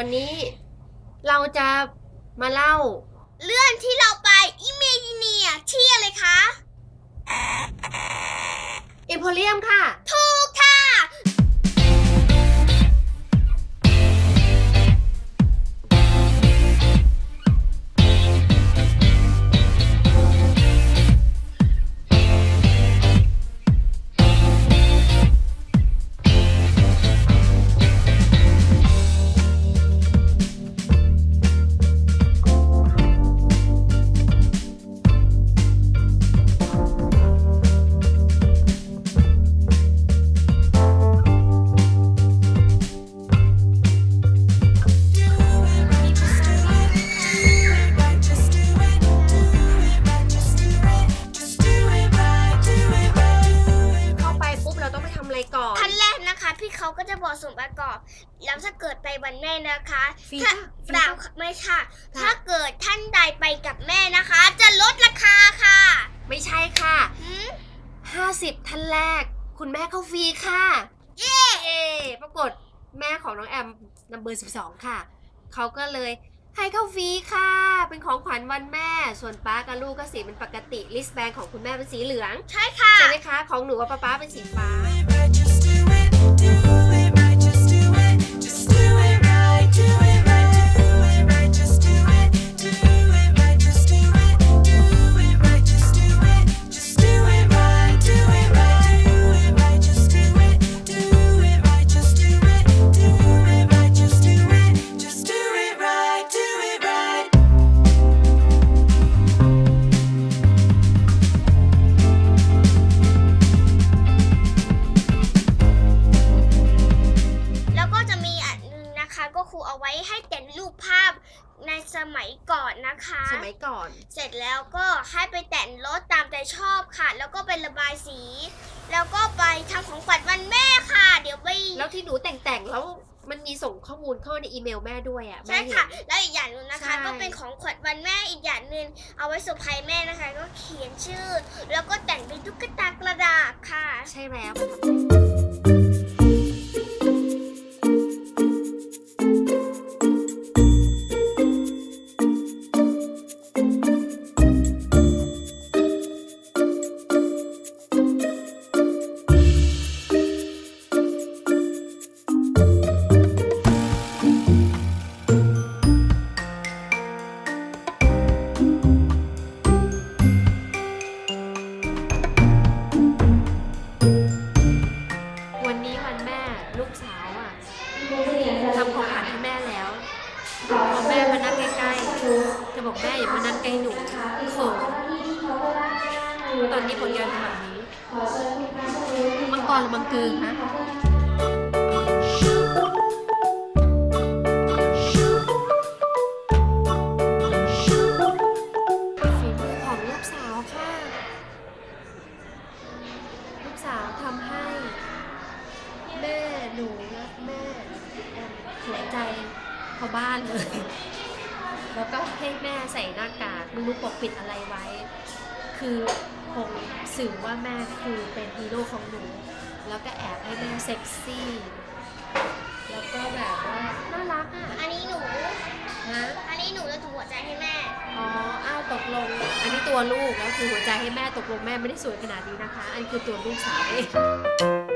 วันนี้เราจะมาเล่า เรื่องที่เราไปอิเมจิเนียที่อะไรคะอิมโพเรียมค่ะ ถูก ถ้าเกิดไปวันแม่นะคะฟรีถ้าปะฟเปรีล่าปะไม่ค่ะค่ะถ้าเกิดท่านใดไปกับแม่นะคะ จะลดราคาค่ะ ไม่ใช่ค่ะหืม50ท่านแรก คุณแม่เข้าฟรีค่ะ เย้เอปรากฏแม่ของน้องแอมนัมเบอร์12ค่ะ เขาก็เลยให้เข้าฟรีค่ะ เป็นของขวัญวันแม่ ส่วนป้ากับลูกก็สีเป็นปกติลิสแบนของคุณแม่เป็นสีเหลือง ใช่ค่ะ ใช่ไหมคะ ของหนูกับป้าป้าเป็นสีฟ้า รถตามใจชอบค่ะ แล้วก็ไประบายสี แล้วก็ไปทำของขวัญวันแม่ค่ะ เดี๋ยวไปแล้วที่หนูแต่งๆแล้วมันมีส่งข้อมูลเข้าในอีเมลแม่ด้วยอะใช่แม่เห็นค่ะแล้วอีกอย่างหนึงนะคะ ใช่ ก็เป็นของขวัญวันแม่อีกอย่างหนึ่งเอาไว้เซอร์ไพรส์แม่นะคะ ก็เขียนชื่อ แล้วก็แต่งเป็นตุ๊กตากระดาษค่ะ ใช่แล้ว ใกล้หนูขินเพราะตอนนี้ผลงานเป็นแบบนี้มังกรหรือมังกรนะฝีมือของลูกสาวค่ะลูกสาวทำให้แม่หนูและแม่แอมหัวใจข้าบ้านเลย แล้วก็ให้แม่ใส่หน้ากากไม่รู้ปกปิดอะไรไว้ คือคงสื่อว่าแม่คือเป็นฮีโร่ของหนู แล้วก็แอบให้แม่เซ็กซี่ แล้วก็แบบว่าน่ารักอะอันนี้หนู ฮะ อันนี้หนูจะถูหัวใจให้แม่ อ๋อ อ้าวตกลง อันนี้ตัวลูกแล้วคือหัวใจให้แม่ตกลงแม่ไม่ได้สวยขนาดนี้นะคะ อันนคือตัวลูกสาวเอง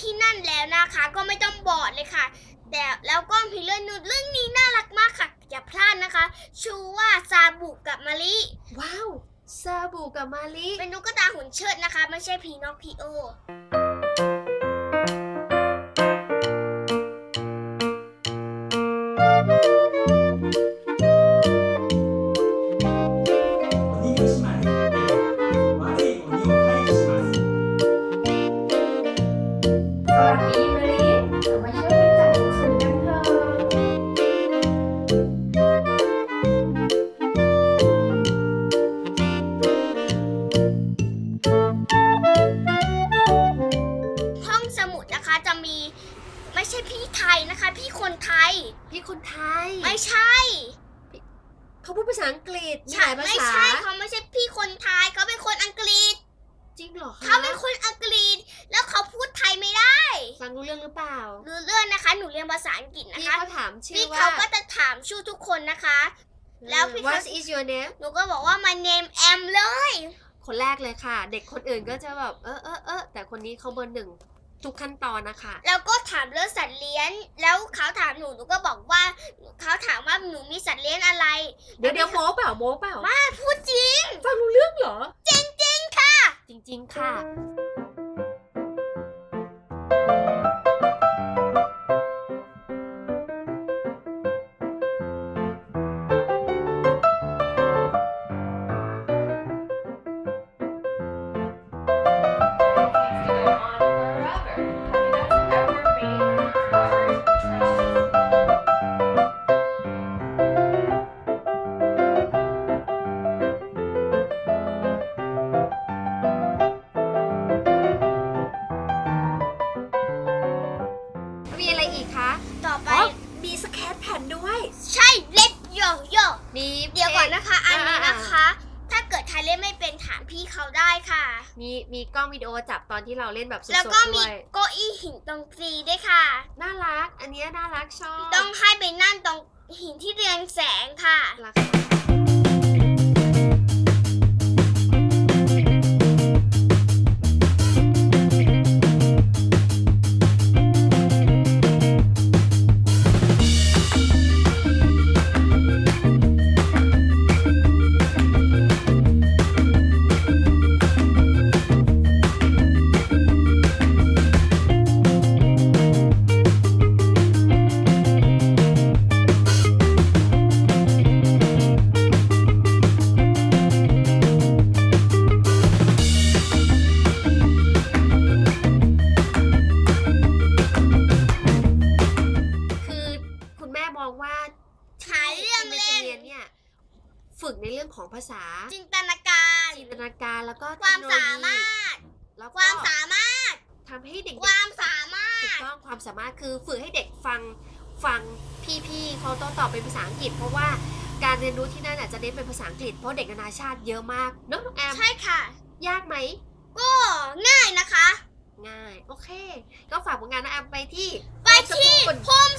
ที่นั่นแล้วนะคะ ก็ไม่ต้องบอกเลยค่ะ แต่แล้วก็มีเรื่องนึงเรื่องนี้น่ารักมากค่ะ อย่าพลาดนะคะชื่อว่าซาบุกับมาริว้าวซาบูกับมาลิเป็นตุ๊กตาหุ่นเชิดนะคะ ไม่ใช่พีนอคพิโอ คะพี่คนไทย พี่คนไทยไม่ใช่ เขาพูดภาษาอังกฤษมีหใช่ลายภาไม่ษาใช่เขาไม่ใช่พี่คนไทยเขาเป็นคนอังกฤษ จริงเหรอคะเขาเป็นคนอังกฤษ แล้วเขาพูดไทยไม่ได้ฟังรู้เรื่องหรือเปล่ารู้เรื่องนะคะ หนูเรียนภาษาอังกฤษนะพี่คะ เขาถามชื่พี่อว่า เขาก็จะถามชื่อทุกคนนะคะ แล้วพี่เขา What is your name หนูก็บอกว่า my name am เลย คนแรกเลยค่ะ เด็กคนอื่นก็จะแบบเออเออเออแต่คนนี้เขาเบอร์หนึ่ง ทุกขั้นตอนนะคะ แล้วก็ถามเรื่องสัตว์เลี้ยง แล้วเขาถามหนูหนูก็บอกว่าเขาถามว่าหนูมีสัตว์เลี้ยงอะไร เดี๋ยวเดี๋ยวโม้เปล่าโม้เปล่ามาพูดจริง ฟังรู้เรื่องเหรอ จริงๆค่ะ จริง ๆ ค่ะ มีมีกล้องวิดีโอจับตอนที่เราเล่นแบบสดแล้วๆก็มีด้วยเก้าอี้หินตรงฟรีด้วยค่ะ น่ารัก อันเนี้ยน่ารักชอบต้องให้ไปนั่งตรงหินที่เรืองแสงค่ะรักคือ ความเทคโนโลสายีมารถ แล้วคก็วามสามารถ ทำให้เด็กๆ ความสามารถูกถต้องความสามารถคือฝึกให้เด็กฟังฟังพี่ๆเขาโต้ตอบเป็นภาษาอังกฤษ เพราะว่าการเรียนรู้ที่นั่นอาจจะเน้นเป็นภาษาอังกฤษเพราะเด็กนานาชาติเยอะมากเนอะน้องแอมใช่ค่ะ ยากไหมก็ง่ายนะคะ ง่าย โอเค ก็ฝากผลงานน้องแอมไปที่ ไปที่ขอบ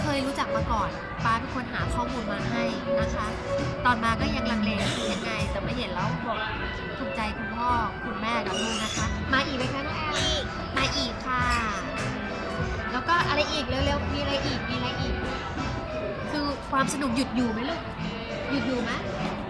เคยรู้จักมาก่อนป้าเป็นคนหาข้อมูลมาให้นะคะ ตอนมาก็ยังลังเลอยู่ยังไง แต่ไม่เห็นแล้วบอกถูกใจคุณพ่อคุณแม่กับลูกนะคะ มาอีกไหมคะน้องแอมอีกมาอีกค่ะ แล้วก็อะไรอีกเร็วๆมีอะไรอีกมีอะไรอีก คือความสนุกหยุดอยู่ไหมลูกหยุดอยู่ไหม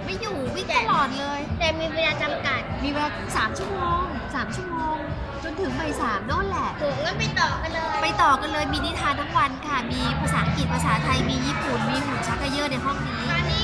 ไม่อยู่วิ่งตลอดเลย แต่มีเวลาจำกัดมีเวลาสามชั่วโมงสามชั่วโมงจ นถึงบ่ายสามโน่นแหละถึกงั้นไปต่อกันเลย ไปต่อกันเลยมีนิทานทั้งวันค่ะ มีภาษาอังกฤษภาษาไทยมีญี่ปุ่นมีหุ่นชักเกระเยอร์ในห้องนี้